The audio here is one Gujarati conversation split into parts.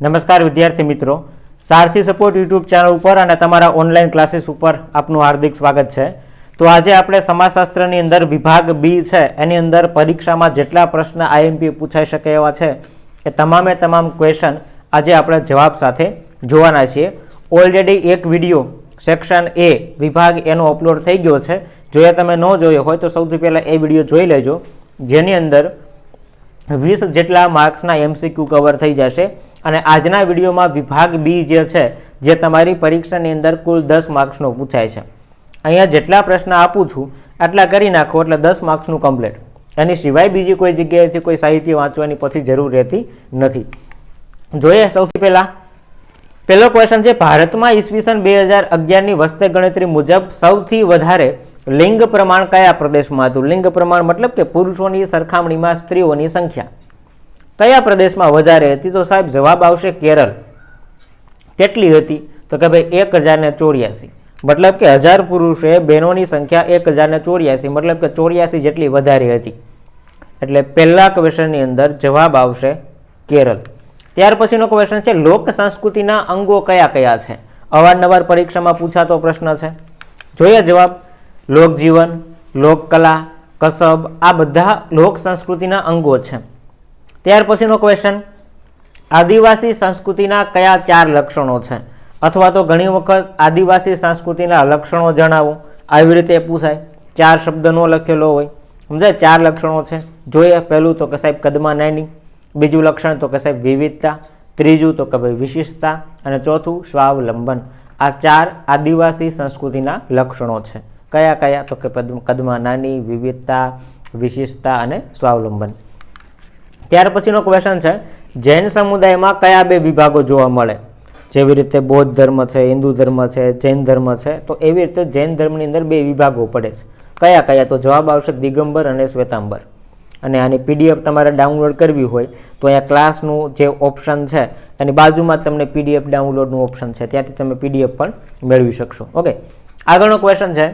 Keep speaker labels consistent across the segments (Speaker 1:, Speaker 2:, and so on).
Speaker 1: નમસ્કાર વિદ્યાર્થી મિત્રો. સારથી સપોર્ટ યુટ્યુબ ચેનલ ઉપર અને તમારા ઓનલાઈન ક્લાસીસ ઉપર આપનું હાર્દિક સ્વાગત છે. તો આજે આપણે સમાજશાસ્ત્રની અંદર વિભાગ બી છે, એની અંદર પરીક્ષામાં જેટલા પ્રશ્ન આઈએમપી પૂછાઈ શકે એવા છે એ તમામે તમામ ક્વેશ્ચન આજે આપણે જવાબ સાથે જોવાના છીએ. ઓલરેડી એક વીડિયો સેક્શન એ વિભાગ એનો અપલોડ થઈ ગયો છે. જો એ તમે ન જોયો હોય તો સૌથી પહેલાં એ વીડિયો જોઈ લેજો. જેની અંદર વીસ જેટલા માર્ક્સના એમસીક્યુ કવર થઈ જશે. અને આજના વિડીયોમાં વિભાગ બી જે છે, જે તમારી પરીક્ષાની અંદર કુલ દસ માર્ક્સનો પૂછાય છે. અહીંયા જેટલા પ્રશ્ન આપું છું, આટલા કરી નાખો, એટલે દસ માર્ક્સનું કમ્પ્લીટ. એની સિવાય બીજી કોઈ જગ્યાએથી કોઈ સાહિત્ય વાંચવાની પછી જરૂર રહેતી નથી. જોઈએ સૌથી પહેલાં. પહેલો ક્વેશ્ચન છે, ભારતમાં ઈસવીસન બે હજાર અગિયારની વસ્તી ગણતરી મુજબ સૌથી વધારે લિંગ પ્રમાણ કયા પ્રદેશમાં હતું? લિંગ પ્રમાણ મતલબ કે પુરુષોની સરખામણીમાં સ્ત્રીઓની સંખ્યા. કયા પ્રદેશમાં વધારે હતી? તો સાહેબ જવાબ આવશે કેરળ. કેટલી હતી? તો કે ભાઈ એક હજારને ચોર્યાસી. મતલબ કે હજાર પુરુષે બહેનોની સંખ્યા એક હજારને ચોર્યાસી, મતલબ કે ચોર્યાસી જેટલી વધારે હતી. એટલે પહેલા ક્વેશ્ચનની અંદર જવાબ આવશે કેરળ. ત્યાર પછીનો ક્વેશ્ચન છે, લોક સંસ્કૃતિના અંગો કયા કયા છે? અવારનવાર પરીક્ષામાં પૂછાતો પ્રશ્ન છે. જોઈએ જવાબ. લોકજીવન, લોકકલા, કસબ, આ બધા લોક સંસ્કૃતિના અંગો છે. ત્યાર પછીનો ક્વેશ્ચન આદિવાસી સંસ્કૃતિના કયા ચાર લક્ષણો છે? અથવા તો ઘણી વખત આદિવાસી સંસ્કૃતિના લક્ષણો જણાવો. આવી રીતે પૂછાય. ચાર શબ્દનો લખેલો હોય. સમજાય? ચાર લક્ષણો છે. જોઈએ પહેલું તો કે સાહેબ કદમાં નાની, બીજું લક્ષણ તો કે સાહેબ વિવિધતા, ત્રીજું તો કે ભાઈ વિશિષ્ટતા, અને ચોથું સ્વાવલંબન. આ ચાર આદિવાસી સંસ્કૃતિના લક્ષણો છે. કયા કયા? તો કે કદમાં નાની, વિવિધતા, વિશિષ્ટતા અને સ્વાવલંબન. ત્યાર પછીનો ક્વેશ્ચન છે, જૈન સમુદાયમાં કયા બે વિભાગો જોવા મળે? જેવી રીતે બૌદ્ધ ધર્મ છે, હિન્દુ ધર્મ છે, જૈન ધર્મ છે, તો એવી રીતે જૈન ધર્મની અંદર બે વિભાગો પડે છે. કયા કયા? તો જવાબ આવશે દિગંબર અને શ્વેતાંબર. અને આની પીડીએફ તમારે ડાઉનલોડ કરવી હોય, તો અહીંયા ક્લાસનું જે ઓપ્શન છે, એની બાજુમાં તમને પીડીએફ ડાઉનલોડનું ઓપ્શન છે, ત્યાંથી તમે પીડીએફ પણ મેળવી શકશો. ઓકે. આગળનો ક્વેશ્ચન છે,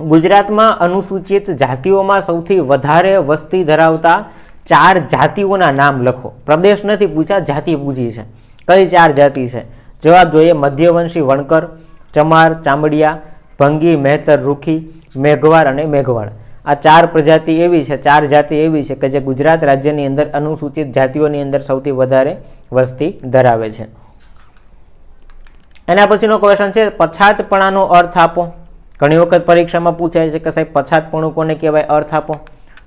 Speaker 1: ગુજરાતમાં અનુસૂચિત જાતિઓમાં સૌથી વધારે વસ્તી ધરાવતા ચાર જાતિઓના નામ લખો. પ્રદેશ નથી પૂછ્યા જાતિ પૂછી છે. કઈ ચાર જાતિ છે? જવાબ જોઈએ મધ્યવંશી વણકર, ચમાર, ચામડિયા, ભંગી, મહેતર, રૂખી, મેઘવાર અને મેઘવાળ. આ ચાર પ્રજાતિ એવી છે, ચાર જાતિ એવી છે કે જે ગુજરાત રાજ્યની અંદર અનુસૂચિત જાતિઓની અંદર સૌથી વધારે વસ્તી ધરાવે છે. એના પછીનો ક્વેશ્ચન છે, પછાતપણાનો અર્થ આપો. ઘણી વખત પરીક્ષામાં પૂછાય છે કે સાહેબ, પછાતપણું કોને કહેવાય? અર્થ આપો.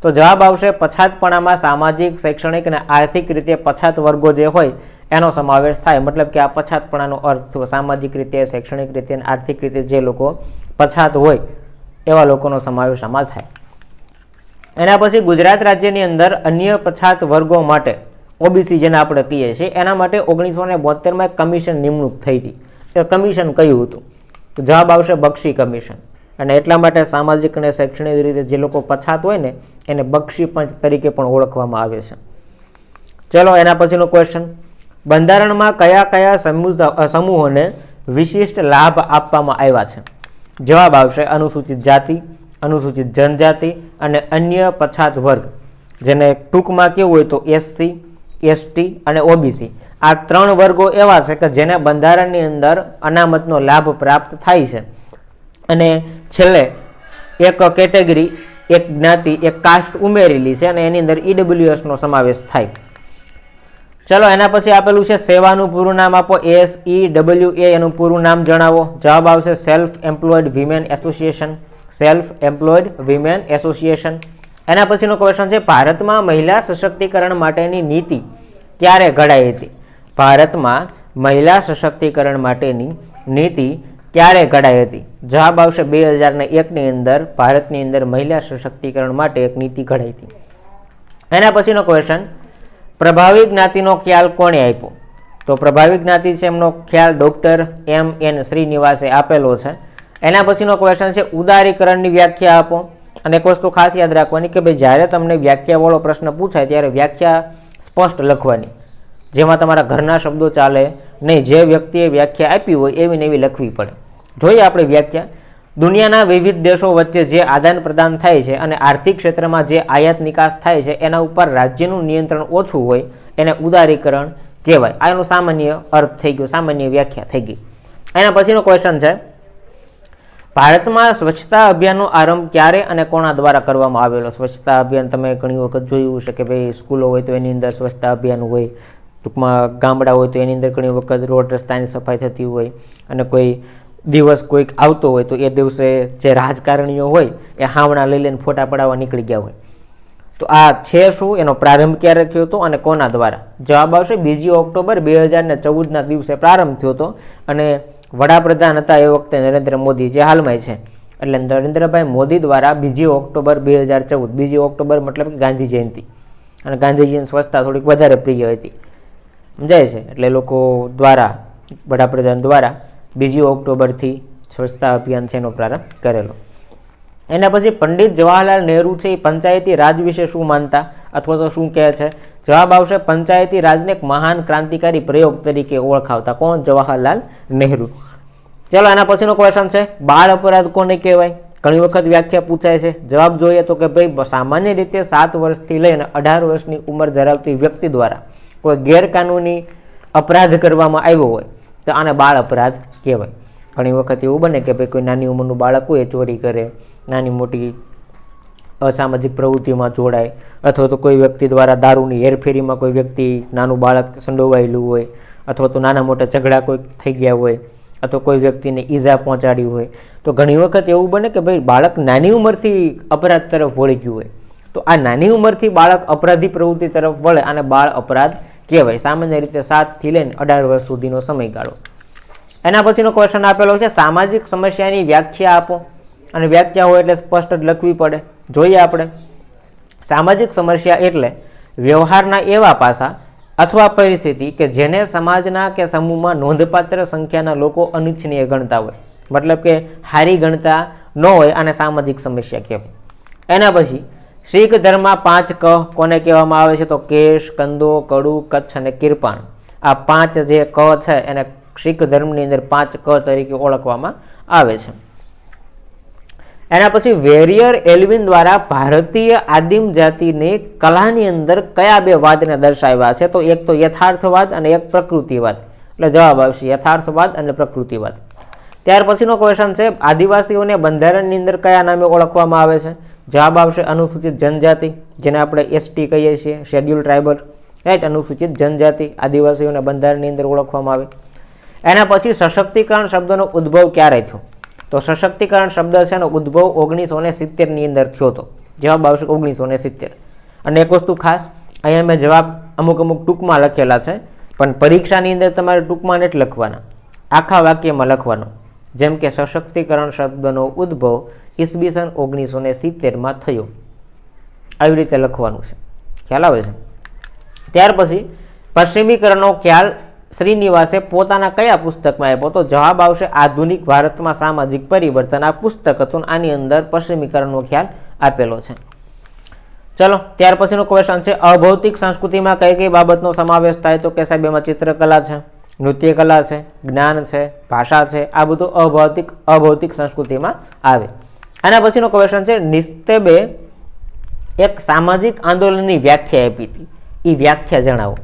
Speaker 1: તો જવાબ આવશે પછાતપણામાં સામાજિક, શૈક્ષણિક અને આર્થિક રીતે પછાત વર્ગો જે હોય એનો સમાવેશ થાય. મતલબ કે આ પછાતપણાનો અર્થ સામાજિક રીતે, શૈક્ષણિક રીતે અને આર્થિક રીતે જે લોકો પછાત હોય એવા લોકોનો સમાવેશ આમાં થાય. એના પછી ગુજરાત રાજ્યની અંદર અન્ય પછાત વર્ગો માટે ઓબીસી જેને આપણે કહીએ છીએ, એના માટે ઓગણીસો ને બોતેરમાં એક કમિશન નિમણૂક થઈ હતી. એ કમિશન કયું હતું? જવાબ આવશે બક્ષી કમિશન. અને એટલા માટે સામાજિક અને શૈક્ષણિક રીતે જે લોકો પછાત હોય ને, એને બક્ષી પંચ તરીકે પણ ઓળખવામાં આવે છે. ચલો, એના પછીનો ક્વેશ્ચન બંધારણમાં કયા કયા સમૂહોને વિશિષ્ટ લાભ આપવામાં આવ્યા છે? જવાબ આવશે અનુસૂચિત જાતિ, અનુસૂચિત જનજાતિ અને અન્ય પછાત વર્ગ. જેને ટૂંકમાં કેવું હોય તો એસસી એસટી અને ઓબીસી આ ત્રણ વર્ગો એવા છે કે જેને બંધારણની અંદર અનામતનો લાભ પ્રાપ્ત થાય છે. અને છેલ્લે એક કેટેગરી, એક જ્ઞાતિ, એક કાસ્ટ ઉમેરેલી છે અને એની અંદર ઈડબ્લ્યુએસનો સમાવેશ થાય. ચલો, એના પછી આપેલું છે સેવાનું પૂરું નામ આપો એસ ઈ ડબલ્યુ એ એનું પૂરું નામ જણાવો. જવાબ આવશે self employed women association self employed women association એના પછીનો ક્વેશ્ચન છે, ભારતમાં મહિલા સશક્તિકરણ માટેની નીતિ ક્યારે ઘડાઈ હતી? ભારતમાં મહિલા સશક્તિકરણ માટેની નીતિ ક્યારે ઘડાઈ હતી. જવાબ આવશે બે હજાર ને એકની અંદર ભારતની અંદર મહિલા સશક્તિકરણ માટે એક નીતિ ઘડાઈ હતી. એના પછીનો ક્વેશ્ચન પ્રભાવી જ્ઞાતિનો ખ્યાલ કોણે આપ્યો? તો પ્રભાવી જ્ઞાતિ છે એમનો ખ્યાલ ડૉક્ટર એમ એન શ્રીનિવાસે આપેલો છે. એના પછીનો ક્વેશ્ચન છે, ઉદારીકરણની વ્યાખ્યા આપો. અને એક વસ્તુ ખાસ યાદ રાખવાની કે ભાઈ જ્યારે તમને વ્યાખ્યાવાળો પ્રશ્ન પૂછાય ત્યારે વ્યાખ્યા સ્પષ્ટ લખવાની. જેમાં તમારા ઘરના શબ્દો ચાલે નહીં, જે વ્યક્તિએ વ્યાખ્યા આપી હોય એવી ને એવી લખવી પડે. જોઈએ આપણે વ્યાખ્યા. દુનિયાના વિવિધ દેશો વચ્ચે જે આદાન પ્રદાન થાય છે અને આર્થિક ક્ષેત્રમાં જે આયાત નિકાસ થાય છે, એના ઉપર રાજ્યનું નિયંત્રણ ઓછું હોય એને ઉદારીકરણ કહેવાય. આ એનો સામાન્ય અર્થ થઈ ગયો, સામાન્ય વ્યાખ્યા થઈ ગઈ. એના પછીનો ક્વેશ્ચન છે, ભારતમાં સ્વચ્છતા અભિયાનનો આરંભ ક્યારે અને કોના દ્વારા કરવામાં આવેલો? સ્વચ્છતા અભિયાન તમે ઘણી વખત જોયું છે કે ભાઈ સ્કૂલો હોય તો એની અંદર સ્વચ્છતા અભિયાન હોય. ટૂંકમાં ગામડા હોય તો એની અંદર ઘણી વખત રોડ રસ્તાની સફાઈ થતી હોય અને કોઈ દિવસ કોઈક આવતો હોય તો એ દિવસે જે રાજકારણીઓ હોય એ હાવણા લઈ લઈને ફોટા પડાવવા નીકળી ગયા હોય. તો આ છે શું? એનો પ્રારંભ ક્યારે થયો હતો અને કોના દ્વારા? જવાબ આવશે બીજી ઓક્ટોબર બે હજારને ચૌદના દિવસે પ્રારંભ થયો હતો અને વડાપ્રધાન હતા એ વખતે નરેન્દ્ર મોદી, જે હાલમાં છે. એટલે નરેન્દ્રભાઈ મોદી દ્વારા બીજી ઓક્ટોબર બે હજાર ચૌદ, બીજી ઓક્ટોબર મતલબ કે ગાંધી જયંતિ. અને ગાંધીજીની સ્વચ્છતા થોડીક વધારે પ્રિય હતી. સમજાય છે. એટલે લોકો દ્વારા, વડાપ્રધાન દ્વારા બીજી ઓક્ટોબરથી સ્વચ્છતા અભિયાન છે એનો પ્રારંભ કરેલો. એના પછી પંડિત જવાહરલાલ નહેરુ છે એ પંચાયતી રાજ વિશે શું માનતા? અથવા તો શું કહે છે? જવાબ આવશે પંચાયતી રાજને એક મહાન ક્રાંતિકારી પ્રયોગ તરીકે ઓળખાવતા. કોણ? જવાહરલાલ નહેરુ. ચાલો એના પછીનો ક્વેશ્ચન છે. બાળ અપરાધ કોને કહેવાય? ઘણી વખત વ્યાખ્યા પૂછાય છે. જવાબ જોઈએ તો કે ભાઈ, સામાન્ય રીતે સાત વર્ષથી લઈને અઢાર વર્ષની ઉંમર ધરાવતી વ્યક્તિ દ્વારા કોઈ ગેરકાનૂની અપરાધ કરવામાં આવ્યો હોય, તો આને બાળ અપરાધ કહેવાય. ઘણી વખત એવું બને કે ભાઈ કોઈ નાની ઉંમરનું બાળક હોય ચોરી કરે, નાની મોટી અસામાજિક પ્રવૃત્તિમાં જોડાય, અથવા તો કોઈ વ્યક્તિ દ્વારા દારૂની હેરફેરીમાં કોઈ વ્યક્તિ નાનું બાળક સંડોવાયેલું હોય, અથવા તો નાના મોટા ઝઘડા કોઈ થઈ ગયા હોય, અથવા કોઈ વ્યક્તિને ઈજા પહોંચાડી હોય, તો ઘણી વખત એવું બને કે ભાઈ બાળક નાની ઉંમરથી અપરાધ તરફ વળી ગયું હોય. તો આ નાની ઉંમરથી બાળક અપરાધી પ્રવૃત્તિ તરફ વળે અને બાળ અપરાધ કહેવાય. સામાન્ય રીતે સાતથી લઈને અઢાર વર્ષ સુધીનો સમયગાળો. એના પછીનો ક્વેશ્ચન આપેલો છે, સામાજિક સમસ્યાની વ્યાખ્યા આપો. અને વ્યાખ્યા હોય એટલે સ્પષ્ટ જ લખવી પડે. જોઈએ આપણે. સામાજિક સમસ્યા એટલે વ્યવહારના એવા પાસા અથવા પરિસ્થિતિ કે જેને સમાજના કે સમૂહમાં નોંધપાત્ર સંખ્યાના લોકો અનિચ્છનીય ગણતા હોય. મતલબ કે હારી ગણતા ન હોય અને સામાજિક સમસ્યા કહેવાય. એના પછી શીખ ધર્મમાં પાંચ ક કોને કહેવામાં આવે છે? તો કેશ, કંદો, કડુ, કચ્છ અને કિરપાણ. આ પાંચ જે ક છે, એને શીખ ધર્મની અંદર પાંચ ક તરીકે ઓળખવામાં આવે છે. એના પછી વેરિયર એલ્વિન દ્વારા ભારતીય આદિમ જાતિની કલાની અંદર કયા બે વાદને દર્શાવ્યા છે? તો એક તો યથાર્થવાદ અને એક પ્રકૃતિવાદ. એટલે જવાબ આવશે યથાર્થવાદ અને પ્રકૃતિવાદ. ત્યાર પછીનો ક્વેશ્ચન છે, આદિવાસીઓને બંધારણની અંદર કયા નામે ઓળખવામાં આવે છે? જવાબ આવશે અનુસૂચિત જનજાતિ, જેને આપણે એસટી કહીએ છીએ શેડ્યુલ ટ્રાઇબલ રાઈટ અનુસૂચિત જનજાતિ, આદિવાસીઓને બંધારણની અંદર ઓળખવામાં આવે. એના પછી સશક્તિકરણ શબ્દનો ઉદ્ભવ ક્યારે થયો? તો સશક્તિકરણ શબ્દ છે એનો ઉદ્ભવ ઓગણીસો ને સિત્તેરની અંદર થયો હતો. જવાબ આવશે ઓગણીસો ને સિત્તેર. અને એક વસ્તુ ખાસ, અહીંયા મેં જવાબ અમુક અમુક ટૂંકમાં લખેલા છે, પણ પરીક્ષાની અંદર તમારે ટૂંકમાં નથી લખવાના. આખા વાક્યમાં લખવાનો. જેમ કે સશક્તિકરણ શબ્દનો ઉદ્ભવ ઈસવીસન ઓગણીસો ને સિત્તેરમાં થયો. આવી રીતે લખવાનું છે. ખ્યાલ આવે છે? ત્યાર પછી પશ્ચિમીકરણનો ખ્યાલ શ્રીનિવાસે પોતાના કયા પુસ્તકમાં આપ્યો? તો જવાબ આવશે આધુનિક ભારતમાં સામાજિક પરિવર્તન. આ પુસ્તક હતું, આની અંદર પશ્ચિમીકરણનો ખ્યાલ આપેલો છે. ચલો, ત્યાર પછીનો ક્વેશ્ચન છે, અભૌતિક સંસ્કૃતિમાં કઈ કઈ બાબતનો સમાવેશ થાય? તો કે સાહેબ એમાં ચિત્રકલા છે નૃત્ય કલા છે, જ્ઞાન છે, ભાષા છે, આ બધું અભૌતિક અભૌતિક સંસ્કૃતિમાં આવે. આના પછીનો ક્વેશ્ચન છે, નિસ્તેબે એક સામાજિક આંદોલનની વ્યાખ્યા આપી હતી. એ વ્યાખ્યા જણાવો.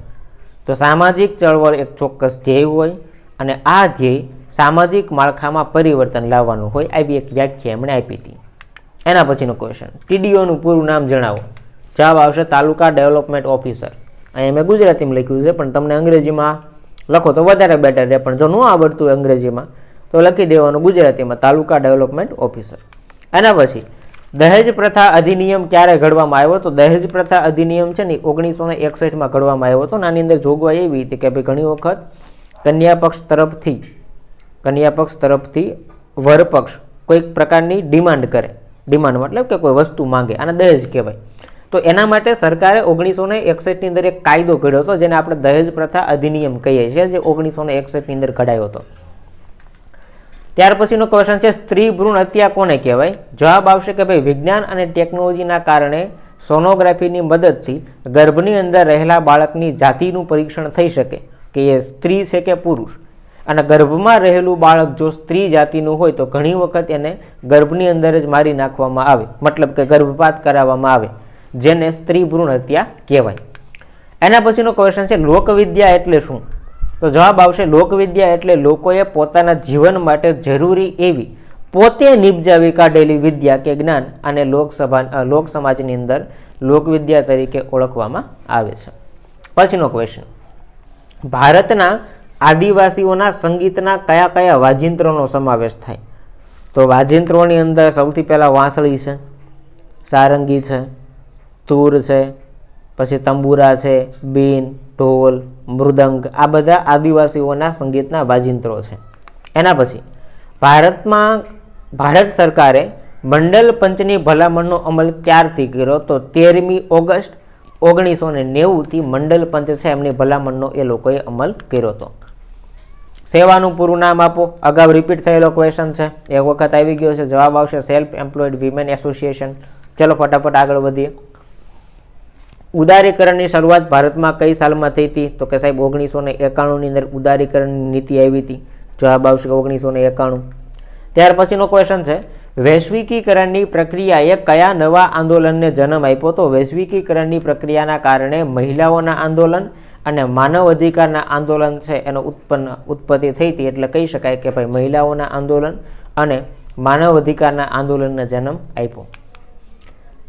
Speaker 1: તો સામાજિક ચળવળ એક ચોક્કસ ધ્યેય હોય અને આ ધ્યેય સામાજિક માળખામાં પરિવર્તન લાવવાનું હોય આવી એક વ્યાખ્યા એમણે આપી હતી. એના પછીનો ક્વેશ્ચન ટીડીઓનું પૂરું નામ જણાવો. જવાબ આવશે, તાલુકા ડેવલપમેન્ટ ઓફિસર. અહીંયા મેં ગુજરાતીમાં લખ્યું છે, પણ તમને અંગ્રેજીમાં લખો તો વધારે બેટર રહે. પણ જો ન આવડતું અંગ્રેજીમાં, તો લખી દેવાનું ગુજરાતીમાં તાલુકા ડેવલપમેન્ટ ઓફિસર. એના પછી, દહેજ પ્રથા અધિનિયમ ક્યારે ઘડવામાં આવ્યો? તો દહેજ પ્રથા અધિનિયમ છે ને, ઓગણીસો ને એકસઠમાં ઘડવામાં આવ્યો હતો. આની અંદર જોગવાઈ એવી હતી કે ભાઈ ઘણી વખત કન્યા પક્ષ તરફથી, કન્યા પક્ષ તરફથી વરપક્ષ કોઈક પ્રકારની ડિમાન્ડ કરે. ડિમાન્ડ મતલબ કે કોઈ વસ્તુ માંગે, આને દહેજ કહેવાય. તો એના માટે સરકારે ઓગણીસો ને એકસઠની અંદર એક કાયદો ઘડ્યો હતો, જેને આપણે દહેજ પ્રથા અધિનિયમ કહીએ છીએ, જે ઓગણીસો ને એકસઠની અંદર ઘડાયો હતો. ત્યાર પછીનો ક્વેશ્ચન છે સ્ત્રી ભ્રૂણ હત્યા કોને કહેવાય? જવાબ આવશે કે ભાઈ વિજ્ઞાન અને ટેકનોલોજીના કારણે સોનોગ્રાફીની મદદથી ગર્ભની અંદર રહેલા બાળકની જાતિનું પરીક્ષણ થઈ શકે કે એ સ્ત્રી છે કે પુરુષ. અને ગર્ભમાં રહેલું બાળક જો સ્ત્રી જાતિનું હોય તો ઘણી વખત એને ગર્ભની અંદર જ મારી નાખવામાં આવે. મતલબ કે ગર્ભપાત કરાવવામાં આવે, જેને સ્ત્રી ભ્રૂણ હત્યા કહેવાય. એના પછીનો ક્વેશ્ચન છે, લોકવિદ્યા એટલે શું? તો જવાબ આવશે, લોકવિદ્યા એટલે લોકોએ પોતાના જીવન માટે જરૂરી એવી પોતે નિપજાવી કાઢેલી વિદ્યા કે જ્ઞાન અને લોકસભા લોક સમાજની અંદર લોકવિદ્યા તરીકે ઓળખવામાં આવે છે. પછીનો ક્વેશ્ચન ભારતના આદિવાસીઓના સંગીતના કયા કયા વાજિંત્રોનો સમાવેશ થાય? તો વાજિંત્રોની અંદર સૌથી પહેલાં વાંસળી છે, સારંગી છે, તૂર છે, પછી તંબુરા છે, બીન, ઢોલ મૃદંગ. આ બધા આદિવાસીઓના સંગીતના વાજિંત્રો છે. એના પછી, ભારતમાં, ભારત સરકારે મંડલ પંચની ભલામણનો અમલ ક્યારથી કર્યો? તો તેરમી ઓગસ્ટ ઓગણીસો ને નેવુંથી મંડલ પંચ છે એમની ભલામણનો એ લોકોએ અમલ કર્યો હતો. સેવાનું પૂરું નામ આપો. અગાઉ રિપીટ થયેલો ક્વેશ્ચન છે. એક વખત આવી ગયો છે. જવાબ આવશે સેલ્ફ એમ્પ્લોયડ વિમેન એસોસિએશન ચલો ફટાફટ આગળ વધીએ. ઉદારીકરણની શરૂઆત ભારતમાં કઈ સાલમાં થઈ હતી? તો કે સાહેબ, ઓગણીસો ને એકાણુંની અંદર ઉદારીકરણની નીતિ આવી હતી. જવાબ આવશે ઓગણીસો ને એકાણું. ત્યાર પછીનો ક્વેશ્ચન છે, વૈશ્વિકીકરણની પ્રક્રિયાએ કયા નવા આંદોલનને જન્મ આપ્યો? તો વૈશ્વિકીકરણની પ્રક્રિયાના કારણે મહિલાઓના આંદોલન અને માનવ અધિકારના આંદોલન છે, એનો ઉત્પન્ન, ઉત્પત્તિ થઈ હતી. એટલે કહી શકાય કે ભાઈ, મહિલાઓના આંદોલન અને માનવ અધિકારના આંદોલનને જન્મ આપ્યો.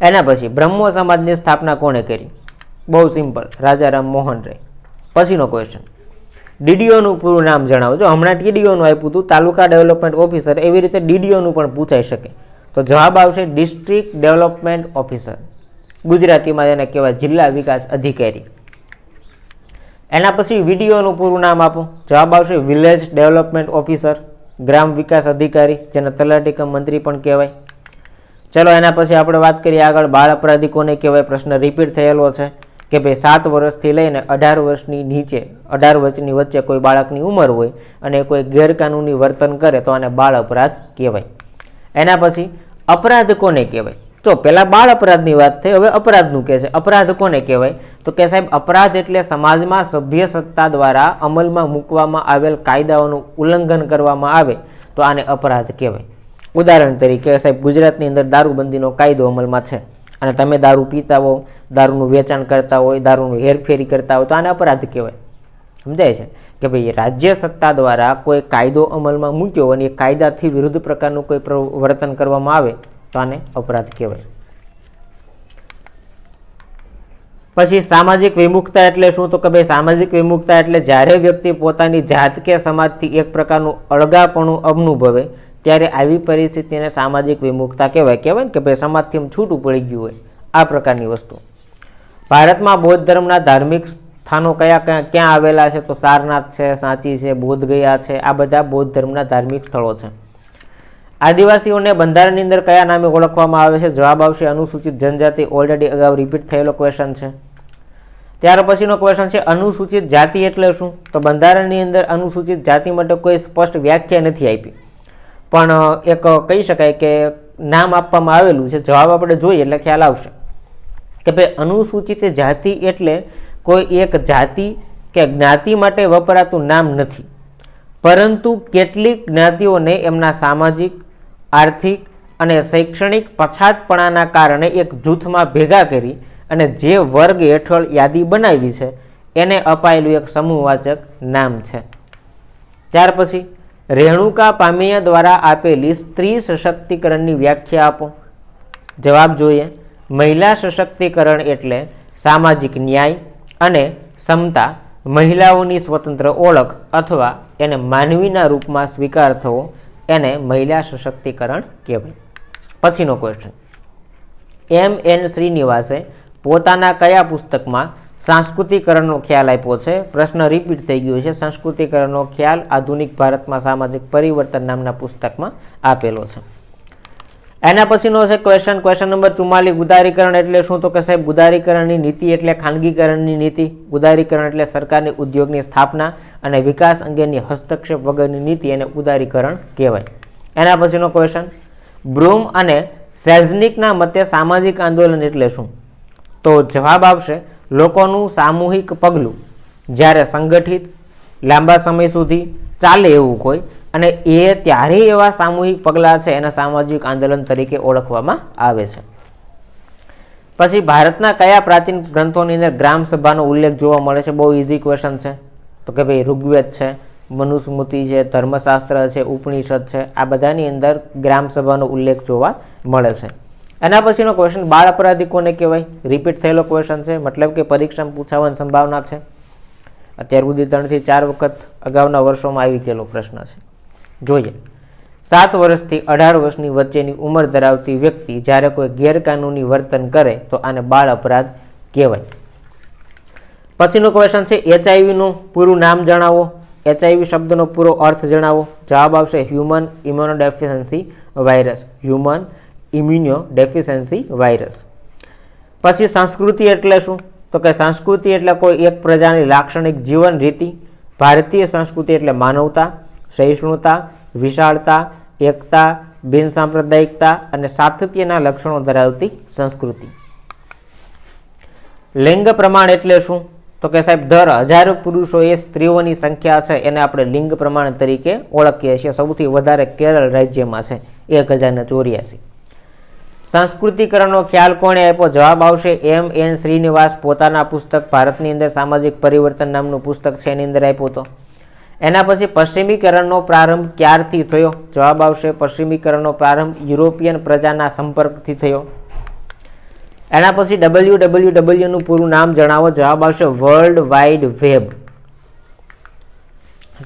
Speaker 1: એના પછી બ્રહ્મો સમાજની સ્થાપના કોણે કરી? બહુ સિમ્પલ, રાજારામ મોહન રાય. પછીનો ક્વેશ્ચન ડીડીઓનું પૂરું નામ જણાવો. જો હમણાં ટીડીઓનું આપ્યું હતું, તાલુકા ડેવલપમેન્ટ ઓફિસર, એવી રીતે ડીડીઓનું પણ પૂછાઈ શકે. તો જવાબ આવશે ડિસ્ટ્રિક્ટ ડેવલપમેન્ટ ઓફિસર. ગુજરાતીમાં એને કહેવાય જિલ્લા વિકાસ અધિકારી. એના પછી વીડીઓનું પૂરું નામ આપો. જવાબ આવશે વિલેજ ડેવલપમેન્ટ ઓફિસર, ગ્રામ વિકાસ અધિકારી, જેને તલાટીકમ મંત્રી પણ કહેવાય. ચલો, એના પછી આપણે વાત કરીએ આગળ બાળ અપરાધી કોને કહેવાય પ્રશ્ન રિપીટ થયેલો છે કે ભાઈ સાત વર્ષથી લઈને અઢાર વર્ષની નીચે, અઢાર વર્ષની વચ્ચે કોઈ બાળકની ઉંમર હોય અને કોઈ ગેરકાનૂની વર્તન કરે તો આને બાળ અપરાધ કહેવાય. એના પછી અપરાધ કોને કહેવાય. તો પહેલાં બાળ અપરાધની વાત થઈ, હવે અપરાધનું કહે છે. અપરાધ કોને કહેવાય. તો કે સાહેબ, અપરાધ એટલે સમાજમાં સભ્ય સત્તા દ્વારા અમલમાં મૂકવામાં આવેલ કાયદાઓનું ઉલ્લંઘન કરવામાં આવે તો આને અપરાધ કહેવાય. ઉદાહરણ તરીકે સાહેબ, ગુજરાતની અંદર દારૂબંધીનો કાયદો અમલમાં છે અને તમે દારૂ પીતા હો દારૂનું વેચાણ કરતા હોય, દારૂનું હેરફેરી કરતા હોય તો આને અપરાધ કહેવાય. સમજાય છે? કે ભાઈ, રાજ્ય સત્તા દ્વારા કોઈ કાયદો અમલમાં મૂક્યો અને એ કાયદાથી વિરુદ્ધ પ્રકારનું કોઈ વર્તન કરવામાં આવે તો આને અપરાધ કહેવાય. પછી સામાજિક વિમુખતા એટલે શું? તો કે ભાઈ, સામાજિક વિમુખતા એટલે જ્યારે વ્યક્તિ પોતાની જાત કે સમાજથી એક પ્રકારનું અળગાપણું અનુભવે ત્યારે આવી પરિસ્થિતિને સામાજિક વિમુખતા કહેવાય. કહેવાય ને કે ભાઈ સમાજથી છૂટું પડી ગયું હોય આ પ્રકારની વસ્તુ. ભારતમાં બૌદ્ધ ધર્મના ધાર્મિક સ્થાનો કયા કયા, ક્યાં આવેલા છે? તો સારનાથ છે, સાંચી છે બોધગયા છે, આ બધા બૌદ્ધ ધર્મના ધાર્મિક સ્થળો છે. આદિવાસીઓને બંધારણની અંદર કયા નામે ઓળખવામાં આવે છે? જવાબ આવશે અનુસૂચિત જનજાતિ. ઓલરેડી અગાઉ રિપીટ થયેલો ક્વેશ્ચન છે. ત્યાર પછીનો ક્વેશ્ચન છે, અનુસૂચિત જાતિ એટલે શું? તો બંધારણની અંદર અનુસૂચિત જાતિ માટે કોઈ સ્પષ્ટ વ્યાખ્યા નથી આપી. પણ એક કહી શકાય કે નામ આપવામાં આવેલું છે, જવાબ આપણે જોઈએ એટલે ખ્યાલ આવશે. કે ભાઈ, અનુસૂચિત જાતિ એટલે કોઈ એક જાતિ કે જ્ઞાતિ માટે વપરાતું નામ નથી. પરંતુ કેટલીક જ્ઞાતિઓને એમના સામાજિક, આર્થિક અને શૈક્ષણિક પછાતપણાના કારણે એક જૂથમાં ભેગા કરી અને જે વર્ગ હેઠળ યાદી બનાવી છે, એને અપાયેલું એક સમૂહવાચક નામ છે. ત્યાર પછી રેણુકા પામિયા દ્વારા આપેલી સ્ત્રી સશક્તિકરણની વ્યાખ્યા આપો. જવાબ જોઈએ. મહિલા સશક્તિકરણ એટલે સામાજિક ન્યાય અને સમતા. મહિલાઓની સ્વતંત્ર ઓળખ અથવા એને માનવીના રૂપમાં સ્વીકાર થવો એને મહિલા સશક્તિકરણ કહેવાય. પછીનો ક્વેશ્ચન એમ એન શ્રીનિવાસે પોતાના કયા પુસ્તકમાં સાંસ્કૃતિકરણનો ખ્યાલ આપ્યો છે. પ્રશ્ન રિપીટ થઈ ગયો છે. સંસ્કૃતિકરણનો ખ્યાલ આધુનિક ભારતમાં સામાજિક પરિવર્તન નામના પુસ્તકમાં આપેલો છે. એના પછીનો છે ક્વેશ્ચન ક્વેશ્ચન નંબર ચુમ્માલીસ, ઉદારીકરણ એટલે શું? તો કે સાહેબ, ઉદારીકરણની નીતિ એટલે ખાનગીકરણની નીતિ. ઉદારીકરણ એટલે સરકારની ઉદ્યોગની સ્થાપના અને વિકાસ અંગેની હસ્તક્ષેપ વગરની નીતિ એને ઉદારીકરણ કહેવાય. એના પછીનો ક્વેશ્ચન બ્રૂમ અને સેલ્ઝનિકના મતે સામાજિક આંદોલન એટલે શું? તો જવાબ આવશે લોકોનું સામૂહિક પગલું જ્યારે સંગઠિત, લાંબા સમય સુધી ચાલે એવું કોઈ અને એ ત્યારે એવા સામૂહિક પગલાં છે એના સામાજિક આંદોલન તરીકે ઓળખવામાં આવે છે. પછી ભારતના કયા પ્રાચીન ગ્રંથોની અંદર ગ્રામ સભાનો ઉલ્લેખ જોવા મળે છે? બહુ ઇઝી ક્વેશ્ચન છે. તો કે ભાઈ ઋગ્વેદ છે, મનુસ્મૃતિ છે, ધર્મશાસ્ત્ર છે, ઉપનિષદ છે, આ બધાની અંદર ગ્રામ સભાનો ઉલ્લેખ જોવા મળે છે. એના પછીનો ક્વેશ્ચન બાળ અપરાધી કોને કહેવાય? રિપીટ થયેલો ક્વેશ્ચન છે. મતલબ કે પરીક્ષામાં પૂછાવાની સંભાવના છે. અત્યાર સુધી ત્રણથી ચાર વખત અગાઉના વર્ષોમાં આવી ગયેલો પ્રશ્ન છે. જોઈએ. સાત વર્ષથી અઢાર વર્ષની વચ્ચેની ઉંમર ધરાવતી વ્યક્તિ જ્યારે કોઈ ગેરકાનૂની વર્તન કરે, તો આને બાળ અપરાધ કહેવાય. પછીનો ક્વેશ્ચન છે એચઆઈવીનું પૂરું નામ જણાવો. એચઆઈવી શબ્દનો પૂરો અર્થ જણાવો. જવાબ આવશે human immunodeficiency virus human immunodeficiency virus પછી સંસ્કૃતિ એટલે શું? તો કે સંસ્કૃતિ એટલે કોઈ એક પ્રજાની લાક્ષણિક જીવન રીતિ, ભારતીય સંસ્કૃતિ એટલે માનવતા, સહિષ્ણુતા, વિશાળતા, એકતા બિનસાંપ્રદાયિકતા અને સાતત્યના લક્ષણો ધરાવતી સંસ્કૃતિ. લિંગ પ્રમાણ એટલે શું? તો કે સાહેબ, દર હજારો પુરુષોએ સ્ત્રીઓની સંખ્યા છે, એને આપણે લિંગ પ્રમાણ તરીકે ઓળખીએ છીએ. સૌથી વધારે કેરળ રાજ્યમાં છે, એક હજારને ચોર્યાસી. સંસ્કૃતિકરણનો ખ્યાલ કોણે આપ્યો? જવાબ આવશે એમ એન શ્રીનિવાસ પોતાના પુસ્તક ભારતની અંદર સામાજિક પરિવર્તન નામનું પુસ્તક છે, એની અંદર આપ્યો હતો. એના પછી પશ્ચિમીકરણનો પ્રારંભ ક્યારથી થયો? જવાબ આવશે પશ્ચિમીકરણનો પ્રારંભ યુરોપિયન પ્રજાના સંપર્કથી થયો. એના પછી ડબલ્યુ ડબલ્યુ ડબલ્યુનું પૂરું નામ જણાવો, જવાબ આવશે વર્લ્ડ વાઇડ વેબ.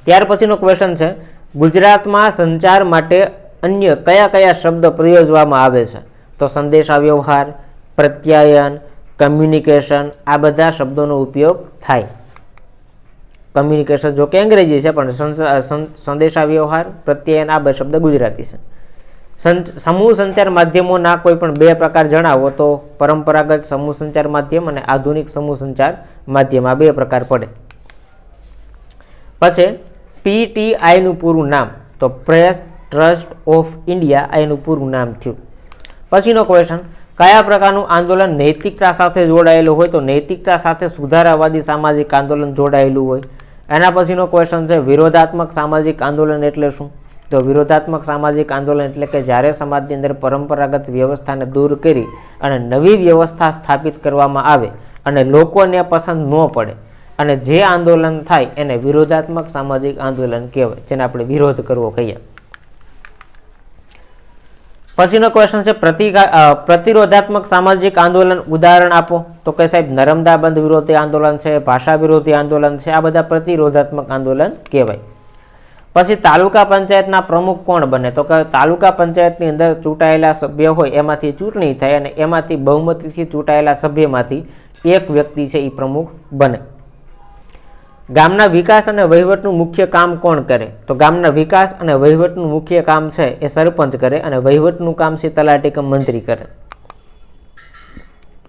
Speaker 1: ત્યાર પછીનો ક્વેશ્ચન છે, ગુજરાતમાં સંચાર માટે અન્ય કયા કયા શબ્દ પ્રયોજવામાં આવે છે? તો સંદેશાવ્યવહાર પ્રત્યાયન કમ્યુનિકેશન આ બધા શબ્દોનો ઉપયોગ થાય. કમ્યુનિકેશન જો કે અંગ્રેજી છે, પણ સંદેશાવ્યવહાર પ્રત્યાયન આ બે શબ્દ ગુજરાતી છે. સમૂહ સંચાર માધ્યમોના કોઈ પણ બે પ્રકાર જણાવો તો પરંપરાગત સમૂહ સંચાર માધ્યમ અને આધુનિક સમૂહ સંચાર માધ્યમ આ બે પ્રકાર પડે. પછી પીટીઆઈનું પૂરું નામ, તો પ્રેસ ટ્રસ્ટ ઓફ ઇન્ડિયા આ એનું પૂરું નામ થયું. પછીનો ક્વેશ્ચન કયા પ્રકારનું આંદોલન નૈતિકતા સાથે જોડાયેલું હોય? તો નૈતિકતા સાથે સુધારાવાદી સામાજિક આંદોલન જોડાયેલું હોય. એના પછીનો ક્વેશ્ચન છે, વિરોધાત્મક સામાજિક આંદોલન એટલે શું? તો વિરોધાત્મક સામાજિક આંદોલન એટલે કે જ્યારે સમાજની અંદર પરંપરાગત વ્યવસ્થાને દૂર કરી અને નવી વ્યવસ્થા સ્થાપિત કરવામાં આવે અને લોકોને પસંદ ન પડે અને જે આંદોલન થાય એને વિરોધાત્મક સામાજિક આંદોલન કહેવાય, જેને આપણે વિરોધ કરવો કહીએ. પછીનો ક્વેશ્ચન છે પ્રતિરોધાત્મક સામાજિક આંદોલન ઉદાહરણ આપો. તો કે સાહેબ નર્મદા બંધ વિરોધી આંદોલન છે, ભાષા વિરોધી આંદોલન છે, આ બધા પ્રતિરોધાત્મક આંદોલન કહેવાય. પછી તાલુકા પંચાયતના પ્રમુખ કોણ બને? તો કે તાલુકા પંચાયતની અંદર ચૂંટાયેલા સભ્ય હોય, એમાંથી ચૂંટણી થાય અને એમાંથી બહુમતીથી ચૂંટાયેલા સભ્યમાંથી એક વ્યક્તિ છે એ પ્રમુખ બને. ગામના વિકાસ અને વહીવટનું મુખ્ય કામ કોણ કરે? તો ગામના વિકાસ અને વહીવટનું મુખ્ય કામ છે એ સરપંચ કરે અને વહીવટનું કામ છે તલાટી મંત્રી કરે.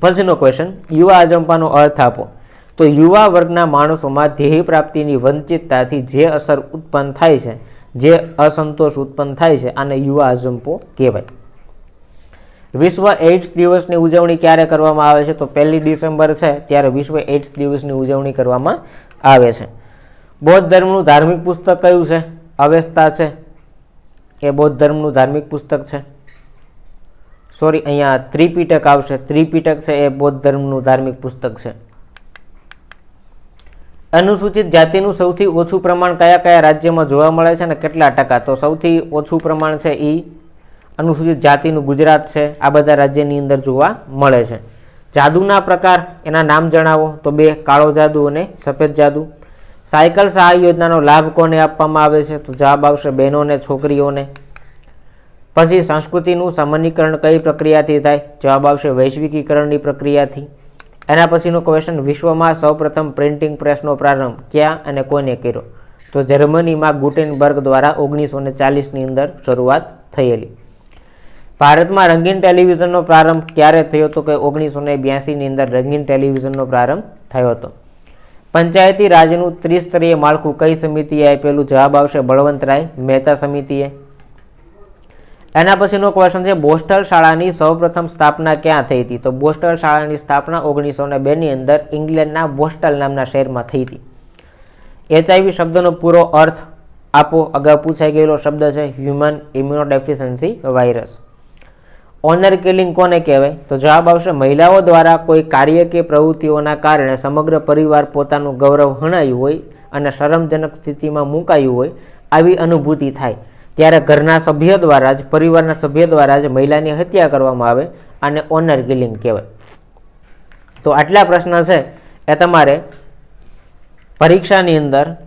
Speaker 1: પછીનો ક્વેશ્ચન યુવા અજંપાનો અર્થ આપો. તો યુવા વર્ગના માણસોમાં ધ્યેય પ્રાપ્તિની વંચિતતાથી જે અસર ઉત્પન્ન થાય છે, જે અસંતોષ ઉત્પન્ન થાય છે, આને યુવા અજંપો કહેવાય. વિશ્વ એઇડ્સ દિવસની ઉજવણી ક્યારે કરવામાં આવે છે? તો પહેલી ડિસેમ્બર છે, ત્યારે વિશ્વ એઇડ્સ દિવસની ઉજવણી કરવામાં આવે છે. બૌદ્ધ ધર્મનું ધાર્મિક પુસ્તક કયું છે? અવેસ્તા છે એ બૌદ્ધ ધર્મનું ધાર્મિક પુસ્તક છે? સોરી અહીંયા ત્રિપીટક આવશે. ત્રિપીટક છે એ બૌદ્ધ ધર્મનું ધાર્મિક પુસ્તક છે. અનુસૂચિત જાતિનું સૌથી ઓછું પ્રમાણ કયા કયા રાજ્યમાં જોવા મળે છે અને કેટલા ટકા? તો સૌથી ઓછું પ્રમાણ છે એ અનુસૂચિત જાતિનું ગુજરાત છે. આ બધા રાજ્યની અંદર જોવા મળે છે. જાદુના પ્રકાર, એના નામ જણાવો. તો બે, કાળો જાદુ અને સફેદ જાદુ. સાયકલ સહાય યોજનાનો લાભ કોને આપવામાં આવે છે? તો જવાબ આવશે બહેનોને છોકરીઓને. પછી સંસ્કૃતિનું સામાન્યકરણ કઈ પ્રક્રિયાથી થાય? જવાબ આવશે વૈશ્વિકીકરણની પ્રક્રિયાથી. એના પછીનો ક્વેશ્ચન વિશ્વમાં સૌપ્રથમ પ્રિન્ટિંગ પ્રેસનો પ્રારંભ ક્યાં અને કોને કર્યો? તો જર્મનીમાં ગુટેનબર્ગ દ્વારા ઓગણીસો ચાલીસની અંદર શરૂઆત થયેલી. ભારતમાં રંગીન ટેલિવિઝનનો પ્રારંભ ક્યારે થયો હતો કે ઓગણીસો ને બ્યાસીની અંદર રંગીન ટેલિવિઝનનો પ્રારંભ થયો હતો? પંચાયતી રાજનું ત્રિસ્તરીય માળખું કઈ સમિતિએ આપેલું? જવાબ આવશે બળવંતરાય મહેતા સમિતિએ. એના પછીનો ક્વેશ્ચન છે, બોસ્ટલ શાળાની સૌપ્રથમ સ્થાપના ક્યાં થઈ હતી? તો બોસ્ટલ શાળાની સ્થાપના ઓગણીસો ને બેની અંદર ઇંગ્લેન્ડના બોસ્ટલ નામના શહેરમાં થઈ હતી. એચઆઈવી શબ્દનો પૂરો અર્થ આપો. અગાઉ પૂછાઈ ગયેલો શબ્દ છે human immunodeficiency virus honour killing કોને કહેવાય? તો જવાબ આવશે, મહિલાઓ દ્વારા કોઈ કાર્ય કે પ્રવૃત્તિઓના કારણે સમગ્ર પરિવાર પોતાનું ગૌરવ હણાયું હોય અને શરમજનક સ્થિતિમાં મુકાયું હોય આવી અનુભૂતિ થાય. ત્યારે ઘરના સભ્ય દ્વારા જ, પરિવારના સભ્ય દ્વારા જ મહિલાની હત્યા કરવામાં આવે અને ઓનર કિલિંગ કહેવાય. તો આટલા પ્રશ્ન છે. એ તમારે પરીક્ષાની અંદર,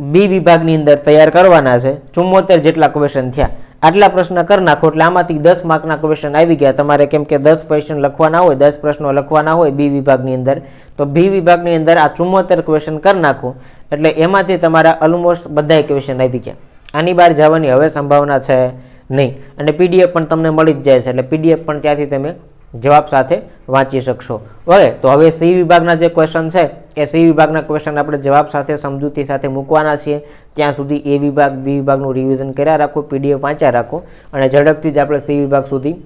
Speaker 1: બી વિભાગની અંદર તૈયાર કરવાના છે. ચુમ્મોતેર જેટલા ક્વેશ્ચન થયા. આટલા પ્રશ્ન કરી નાખો એટલે આમાંથી દસ માર્કના ક્વેશ્ચન આવી ગયા. તમારે કેમ કે દસ ક્વેશ્ચન લખવાના હોય, દસ પ્રશ્નો લખવાના હોય બી વિભાગની અંદર, તો બી વિભાગની અંદર આ ચુમ્મોતેર ક્વેશ્ચન કરી નાખો. એટલે એમાંથી તમારા ઓલમોસ્ટ બધાય ક્વેશ્ચન આવી ગયા. આની બહાર જવાની હવે સંભાવના છે નહીં. અને પીડીએફ પણ તમને મળી જ જાય છે. એટલે પીડીએફ પણ ત્યાંથી તમે જવાબ સાથે વાંચી શકશો. ઓકે, તો હવે સી વિભાગના જે ક્વેશ્ચન છે, એ સી વિભાગના ક્વેશ્ચન આપણે જવાબ સાથે, સમજૂતી સાથે મૂકવાના છીએ. ત્યાં સુધી એ વિભાગ, બી વિભાગનું રિવિઝન કર્યા રાખો પીડીએફ વાંચ્યા રાખો અને ઝડપથી જ આપણે સી વિભાગ સુધી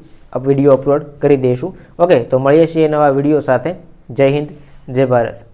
Speaker 1: વીડિયો અપલોડ કરી દઈશું. ઓકે, તો મળીએ છીએ નવા વીડિયો સાથે. જય હિન્દ, જય ભારત.